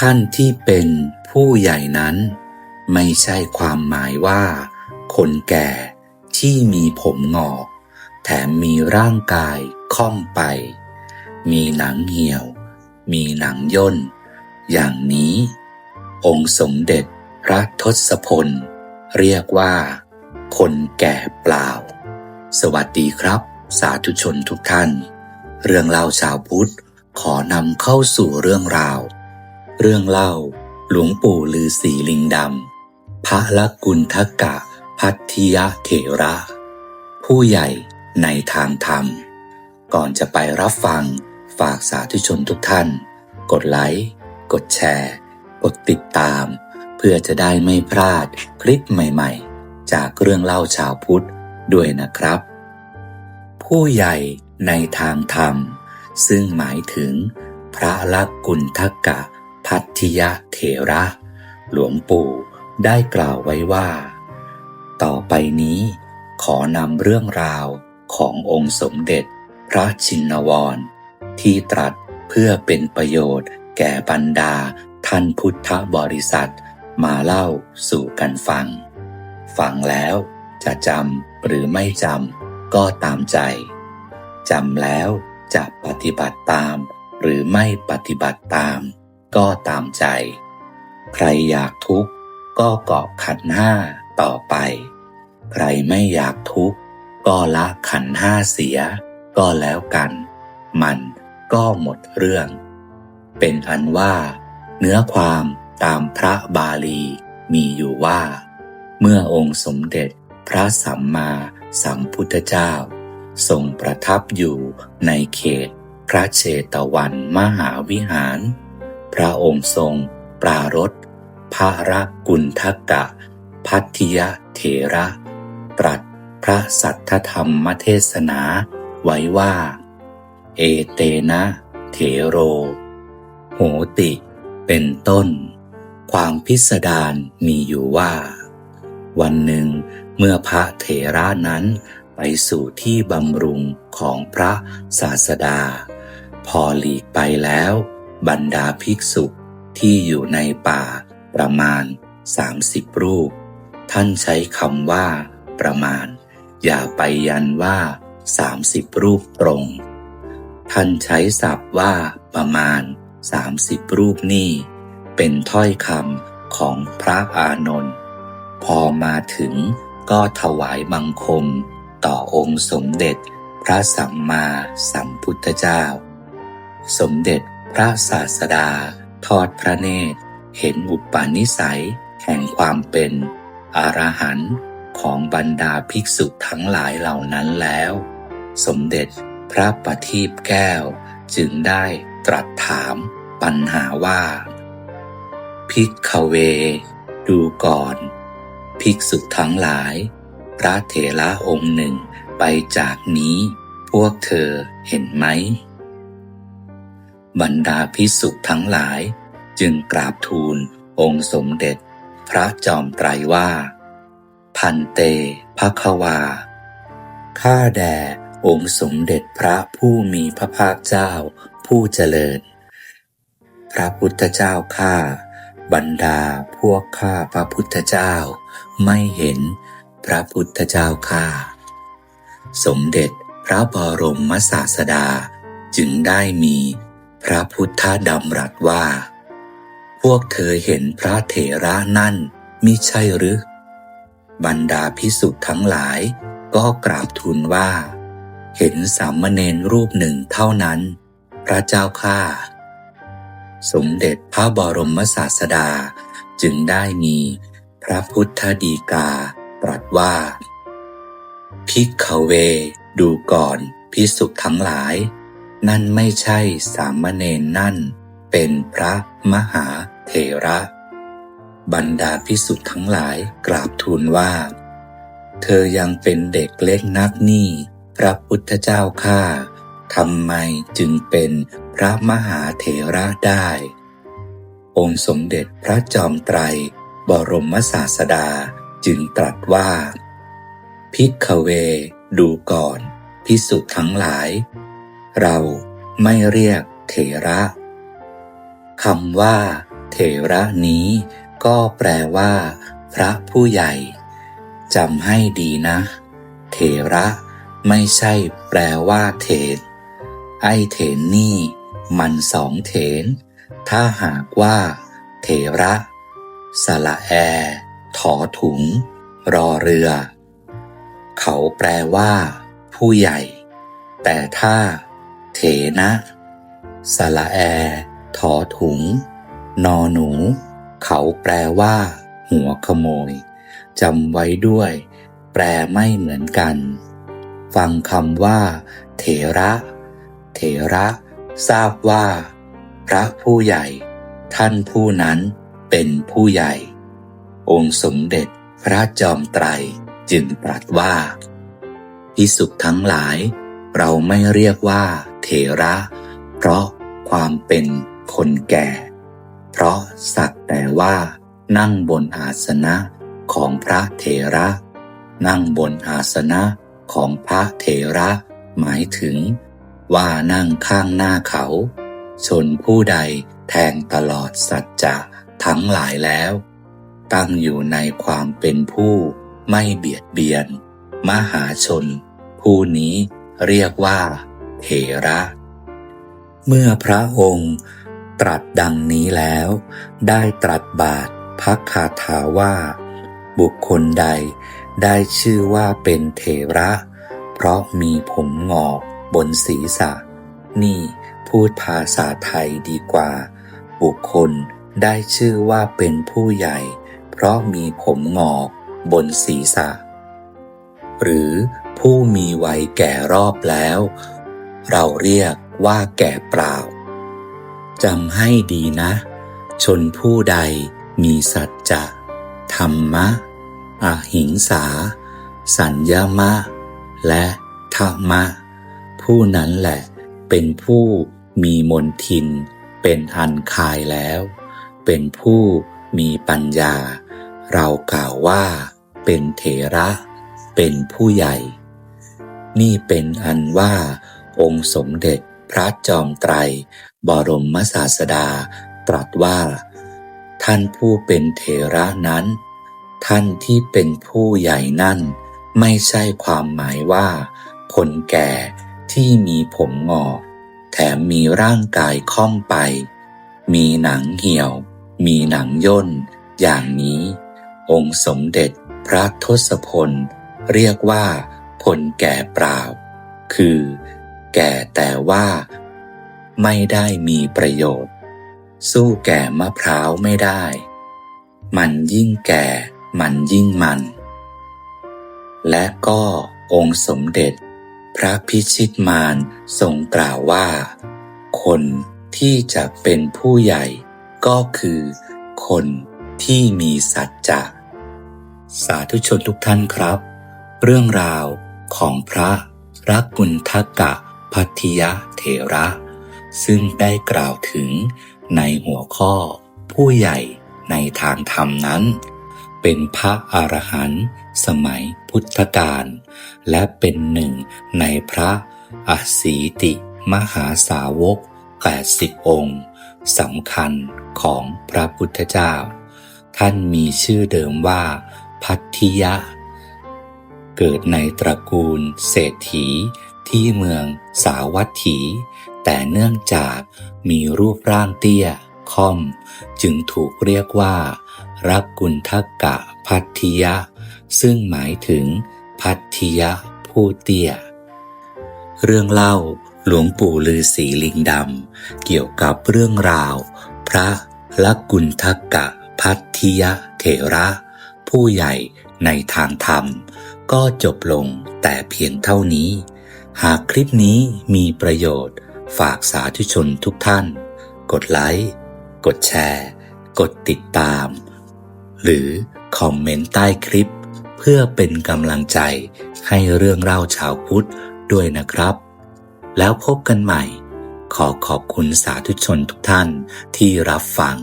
ท่านที่เป็นผู้ใหญ่นั้น ไม่ใช่ความหมายว่า คนแก่ที่มีผมงอก แถมมีร่างกายค่อมไป มีหนังเหี่ยว มีหนังย่น อย่างนี้ องค์สมเด็จพระทศพล เรียกว่า คนแก่เปล่า สวัสดีครับ สาธุชนทุกท่าน เรื่องเล่าชาวพุทธขอนำเข้าสู่เรื่องราว เรื่องเล่า หลวงปู่ลือสีลิงดำ พระละกุณทกะ พัทธิยเถระ ผู้ใหญ่ในทางธรรม ก่อนจะไปรับฟังฝากสาธุชนทุกท่าน กดไลค์ กดแชร์ กดติดตาม เพื่อจะได้ไม่พลาดคลิปใหม่ๆ จากเรื่องเล่าชาวพุทธด้วยนะครับ ผู้ใหญ่ในทางธรรม ซึ่งหมายถึงพระลักกุณทกะ พัทธิยเถระ หลวงปู่ได้กล่าวไว้ว่า ต่อไปนี้ขอนำเรื่องราวขององค์สมเด็จพระชินวร ที่ตรัสเพื่อเป็นประโยชน์แก่บรรดาท่านพุทธบริษัทมาเล่าสู่กันฟัง ฟังแล้วจะจำหรือไม่จำก็ตามใจ จำแล้วจะปฏิบัติตามหรือไม่ปฏิบัติตาม ก็ตามใจ ใครอยากทุกข์ก็เกาะขันห้าต่อไป ใครไม่อยากทุกข์ก็ละขันห้าเสีย ก็แล้วกัน มันก็หมดเรื่อง เป็นอันว่า เนื้อความตามพระบาลีมีอยู่ว่า เมื่อองค์สมเด็จพระสัมมาสัมพุทธเจ้า ทรงประทับอยู่ในเขตพระเชตวันมหาวิหาร พระองค์ทรง ปรารถพระรักกุณทกะ พัทธิยเถระ ตรัสพระสัทธธรรมเทศนาไว้ว่า เอเตนะเถโร โหติ เป็นต้น ความพิสดารมีอยู่ว่า วันหนึ่งเมื่อพระเถระนั้นไปสู่ที่บำรุงของพระศาสดา พอหลีกไปแล้ว บรรดาภิกษุที่อยู่ในป่าประมาณ 30 รูป ท่านใช้คำว่า ประมาณ อย่าไปยันว่า 30 รูปตรง ท่านใช้ศัพท์ว่าประมาณ 30 รูปนี่ เป็นถ้อยคำของพระอานนท์พอมาถึงก็ถวายบังคม ต่อองค์สมเด็จพระสัมมาสัมพุทธเจ้า สมเด็จ พระศาสดา ทอดพระเนตร เห็นอุปนิสัย แห่งความเป็น อรหันต์ของบรรดาภิกษุทั้งหลายเหล่านั้นแล้ว สมเด็จพระประทีปแก้วจึงได้ตรัสถามปัญหาว่า ภิกขเว ดูก่อน ภิกษุทั้งหลาย พระเถระองค์หนึ่งไปจากนี้ พวกเธอเห็นไหม บรรดาภิกษุทั้งหลาย จึงกราบทูลองค์สมเด็จ พระจอมไตรว่า พันเตภควา ข้าแด่องค์สมเด็จพระผู้มีพระภาคเจ้าผู้เจริญ พระพุทธเจ้าข้าบรรดาพวกข้าพระพุทธเจ้า ไม่เห็นพระพุทธเจ้าข้าสมเด็จพระบรมศาสดาจึงได้มี พระพุทธดำรัสว่า พวกเธอเห็นพระเถระนั่นมิใช่หรือ บรรดาพิสุทธ์ทั้งหลายก็กราบทูลว่า เห็นสามเณรรูปหนึ่งเท่านั้น พระเจ้าข้าสมเด็จพระบรมศาสดาจึงได้มีพระพุทธดีกาตรัสว่า พิกขเวดูก่อนพิสุทั้งหลาย นั่นไม่ใช่สามเณรนั่น เป็นพระมหาเถระ บรรดาพิสุทธ์ทั้งหลายกราบทูลว่า เธอยังเป็นเด็กเล็กนักนี่ พระพุทธเจ้าข้าทำไมจึงเป็นพระมหาเถระได้ องค์สมเด็จพระจอมไตร บรมศาสดาจึงตรัสว่า พิกขเวดูก่อนพิสุทั้งหลาย เราไม่เรียกเถระคำว่า เถระนี้ ก็แปลว่า พระผู้ใหญ่จำให้ดีนะ เถระไม่ใช่แปลว่า เถนไอเถนนี่ มันสองเถน ถ้าหากว่า เถระสละแอถอถุง รอเรือ เขาแปลว่า ผู้ใหญ่ แต่ถ้า เถนะสละแอ ถอถุง นอหนู เขาแปลว่า หัวขโมยจำไว้ด้วย แปลไม่เหมือนกัน ฟังคำว่า เถระ เถระ ทราบว่า พระผู้ใหญ่ ท่านผู้นั้นเป็นผู้ใหญ่ องค์สมเด็จพระจอมไตรจึงตรัสว่าพิสุทั้งหลาย เราไม่เรียกว่า เถระ เพราะความเป็นคนแก่ เพราะสักแต่ว่านั่งบนอาสนะของพระเถระ นั่งบนอาสนะของพระเถระ หมายถึง ว่านั่งข้างหน้าเขา ชนผู้ใดแทงตลอดสัจจะทั้งหลายแล้ว ตั้งอยู่ในความเป็นผู้ไม่เบียดเบียน มหาชน ผู้นี้เรียกว่า เถระ เมื่อพระองค์ตรัสดังนี้แล้ว ได้ตรัสบาทพักคาถาว่า บุคคลใดได้ชื่อว่าเป็นเถระ เพราะมีผมงอกบนศีรษะ นี่พูดภาษาไทยดีกว่า บุคคลได้ชื่อว่าเป็นผู้ใหญ่ เพราะมีผมงอกบนศีรษะ หรือผู้มีวัยแก่รอบแล้ว เราเรียกว่าแก่เปล่าจำให้ดีนะ ชนผู้ใดมีสัจจะธรรมะ อหิงสา สัญญามะ และธรรมะ ผู้นั้นแหละเป็นผู้มีมนทิน เป็นอันคายแล้ว เป็นผู้มีปัญญา เรากล่าวว่า เป็นเถระ เป็นผู้ใหญ่ นี่เป็นอันว่า องค์สมเด็จพระจอมไตร บรมศาสดา ตรัสว่า ท่านผู้เป็นเถระนั้น ท่านที่เป็นผู้ใหญ่นั่น ไม่ใช่ความหมายว่า คนแก่ที่มีผมงอกแถมมีร่างกายค่อมไป มีหนังเหี่ยว มีหนังย่น อย่างนี้ องค์สมเด็จพระทศพล เรียกว่า คนแก่เปล่า คือ แก่แต่ว่า ไม่ได้มีประโยชน์ สู้แก่มะพร้าวไม่ได้ มันยิ่งแก่มันยิ่งมัน และก็องค์สมเด็จ พระพิชิตมารทรงกล่าวว่า คนที่จะเป็นผู้ใหญ่ก็คือคนที่มีสัจจะสาธุชนทุกท่านครับ เรื่องราวของพระรักกุณทกะ พัทธิยะเถระ ซึ่งได้กล่าวถึงในหัวข้อ ผู้ใหญ่ในทางธรรมนั้น เป็นพระอรหันต์สมัยพุทธกาลและเป็นหนึ่งในพระอสีติมหาสาวก 80 องค์สำคัญของพระพุทธเจ้า ท่านมีชื่อเดิมว่า พัทธิยะ เกิดในตระกูลเศรษฐี ที่เมืองสาวัตถี แต่เนื่องจากมีรูปร่างเตี้ยค่อม จึงถูกเรียกว่ารักกุณทกะพัทธิยะ ซึ่งหมายถึงพัทธิยะผู้เตี้ย เรื่องเล่าหลวงปู่ลือศรีลิงดำ เกี่ยวกับเรื่องราว พระลักกุณทกะพัทธิยะเถระ ผู้ใหญ่ในทางธรรม ก็จบลงแต่เพียงเท่านี้ หากคลิปนี้มีประโยชน์ ฝากสาธุชนทุกท่าน กดไลค์ กดแชร์ กดติดตาม หรือคอมเมนต์ใต้คลิป เพื่อเป็นกำลังใจให้เรื่องเล่าชาวพุทธด้วยนะครับ แล้วพบกันใหม่ ขอขอบคุณสาธุชนทุกท่านที่รับฟัง